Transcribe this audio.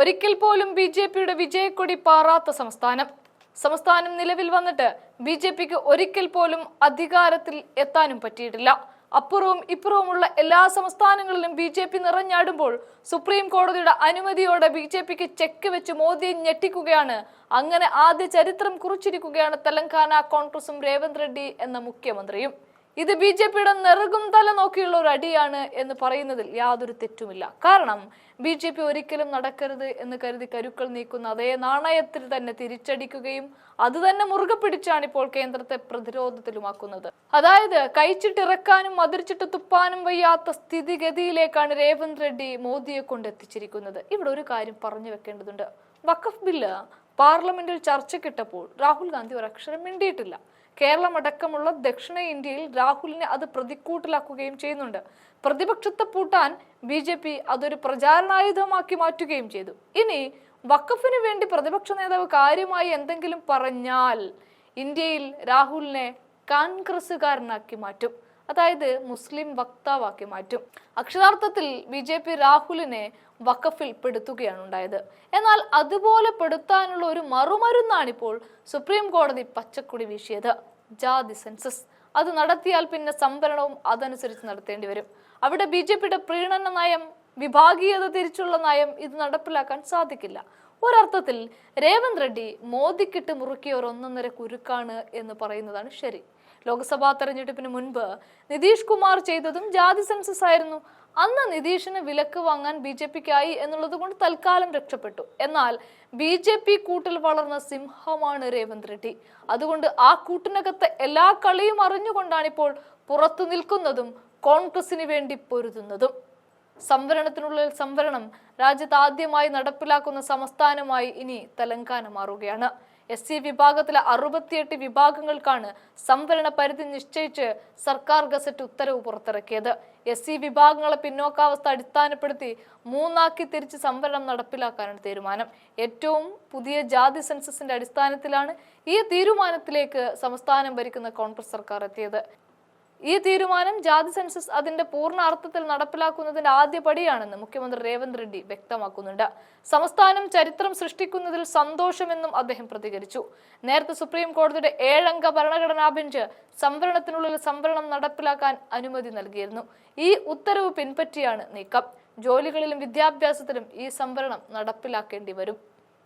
ഒരിക്കൽ പോലും B J പിയുടെ വിജയക്കൊടി പാറാത്ത സംസ്ഥാനം. സംസ്ഥാനം നിലവിൽ വന്നിട്ട് ബി ജെ പിക്ക് ഒരിക്കൽ പോലും അധികാരത്തിൽ എത്താനും പറ്റിയിട്ടില്ല. അപ്പുറവും ഇപ്പുറവുമുള്ള എല്ലാ സംസ്ഥാനങ്ങളിലും ബി ജെ പി നിറഞ്ഞാടുമ്പോൾ സുപ്രീം കോടതിയുടെ അനുമതിയോടെ ബി ജെ പിക്ക് ചെക്ക് വെച്ച് മോദിയെ ഞെട്ടിക്കുകയാണ്. അങ്ങനെ ആദ്യ ചരിത്രം കുറിച്ചിരിക്കുകയാണ് തെലങ്കാന കോൺഗ്രസും രേവന്ത് റെഡ്ഡി എന്ന മുഖ്യമന്ത്രിയും. ഇത് ബി ജെ പിയുടെ നെറുകും തല നോക്കിയുള്ള ഒരു അടിയാണ് എന്ന് പറയുന്നതിൽ യാതൊരു തെറ്റുമില്ല. കാരണം ബി ജെ പി ഒരിക്കലും നടക്കരുത് എന്ന് കരുതി കരുക്കൾ നീക്കുന്ന അതേ നാണയത്തിൽ തന്നെ തിരിച്ചടിക്കുകയും അത് തന്നെ മുറുകെ പിടിച്ചാണ് ഇപ്പോൾ കേന്ദ്രത്തെ പ്രതിരോധത്തിലുമാക്കുന്നത്. അതായത് കഴിച്ചിട്ടിറക്കാനും മതിരിച്ചിട്ട് തുപ്പാനും വയ്യാത്ത സ്ഥിതിഗതിയിലേക്കാണ് രേവന്ത് റെഡ്ഡി മോദിയെ കൊണ്ട് എത്തിച്ചിരിക്കുന്നത് ഇവിടെ ഒരു കാര്യം പറഞ്ഞു വെക്കേണ്ടതുണ്ട്. വഖഫ് ബില്ല് പാർലമെന്റിൽ ചർച്ചയ്ക്കിട്ടപ്പോൾ രാഹുൽ ഗാന്ധി ഒരക്ഷരം മിണ്ടിയിട്ടില്ല. കേരളം അടക്കമുള്ള ദക്ഷിണ ഇന്ത്യയിൽ രാഹുലിനെ അത് പ്രതിക്കൂട്ടിലാക്കുകയും ചെയ്യുന്നുണ്ട്. പ്രതിപക്ഷത്തെ പൂട്ടാൻ ബി ജെ പി അതൊരു പ്രചാരണായുധമാക്കി മാറ്റുകയും ചെയ്തു. ഇനി വഖഫിന് വേണ്ടി പ്രതിപക്ഷ നേതാവ് കാര്യമായി എന്തെങ്കിലും പറഞ്ഞാൽ ഇന്ത്യയിൽ രാഹുലിനെ കോൺഗ്രസ്സുകാരനാക്കി മാറ്റും. അതായത് മുസ്ലിം വക്താവാക്കി മാറ്റും. അക്ഷരാർത്ഥത്തിൽ ബി ജെ പി രാഹുലിനെ വഖഫിൽ പെടുത്തുകയാണ് ഉണ്ടായത്. എന്നാൽ അതുപോലെ പെടുത്താനുള്ള ഒരു മറുമരുന്നാണിപ്പോൾ സുപ്രീം കോടതി പച്ചക്കുടി വീശിയത്. ജാതി സെൻസസ്. അത് നടത്തിയാൽ പിന്നെ സംവരണവും അതനുസരിച്ച് നടത്തേണ്ടി വരും. അവിടെ ബി ജെ പിയുടെ പ്രീണന നയം വിഭാഗീയത തിരിച്ചുള്ള നയം ഇത് നടപ്പിലാക്കാൻ സാധിക്കില്ല. ഒരർത്ഥത്തിൽ രേവന്ത് റെഡ്ഡി മോദിക്കിട്ട് മുറുക്കിയ ഒരു ഒന്നൊന്നര കുരുക്കാണ് എന്ന് പറയുന്നതാണ് ശരി. ലോക്സഭാ തെരഞ്ഞെടുപ്പിന് മുൻപ് നിതീഷ് കുമാർ ചെയ്തതും ജാതി സെൻസസ് ആയിരുന്നു. അന്ന് നിതീഷിന് വിലക്ക് വാങ്ങാൻ ബി ജെ പിക്കായി എന്നുള്ളത് കൊണ്ട് തൽക്കാലം രക്ഷപ്പെട്ടു. എന്നാൽ ബി ജെ പി കൂട്ടിൽ വളർന്ന സിംഹമാണ് രേവന്ത് റെഡ്ഡി. അതുകൊണ്ട് ആ കൂട്ടിനകത്തെ എല്ലാ കളിയും അറിഞ്ഞുകൊണ്ടാണിപ്പോൾ പുറത്തു നിൽക്കുന്നതും കോൺഗ്രസിന് വേണ്ടി പൊരുതുന്നതും. സംവരണത്തിനുള്ളിൽ സംവരണം രാജ്യത്ത് ആദ്യമായി നടപ്പിലാക്കുന്ന സംസ്ഥാനമായി ഇനി തെലങ്കാന മാറുകയാണ്. എസ് സി വിഭാഗത്തിലെ അറുപത്തിയെട്ട് വിഭാഗങ്ങൾക്കാണ് സംവരണ പരിധി നിശ്ചയിച്ച് സർക്കാർ ഗസറ്റ് ഉത്തരവ് പുറത്തിറക്കിയത്. എസ് സി വിഭാഗങ്ങളെ പിന്നോക്കാവസ്ഥ അടിസ്ഥാനപ്പെടുത്തി മൂന്നാക്കി തിരിച്ച് സംവരണം നടപ്പിലാക്കാനാണ് തീരുമാനം. ഏറ്റവും പുതിയ ജാതി സെൻസസിന്റെ അടിസ്ഥാനത്തിലാണ് ഈ തീരുമാനത്തിലേക്ക് സംസ്ഥാനം ഭരിക്കുന്ന കോൺഗ്രസ് സർക്കാർ എത്തിയത്. ഈ തീരുമാനം ജാതി സെൻസസ് അതിന്റെ പൂർണ അർത്ഥത്തിൽ നടപ്പിലാക്കുന്നതിന്റെ ആദ്യ പടിയാണെന്ന് മുഖ്യമന്ത്രി രേവന്ത് റെഡ്ഡി വ്യക്തമാക്കുന്നുണ്ട്. സംസ്ഥാനം ചരിത്രം സൃഷ്ടിക്കുന്നതിൽ സന്തോഷമെന്നും അദ്ദേഹം പ്രതികരിച്ചു. നേരത്തെ സുപ്രീം കോടതിയുടെ ഏഴംഗ ഭരണഘടനാ ബെഞ്ച് സംവരണത്തിനുള്ളിൽ സംവരണം നടപ്പിലാക്കാൻ അനുമതി നൽകിയിരുന്നു. ഈ ഉത്തരവ് പിൻപറ്റിയാണ് നീക്കം. ജോലികളിലും വിദ്യാഭ്യാസത്തിലും ഈ സംവരണം നടപ്പിലാക്കേണ്ടി വരും.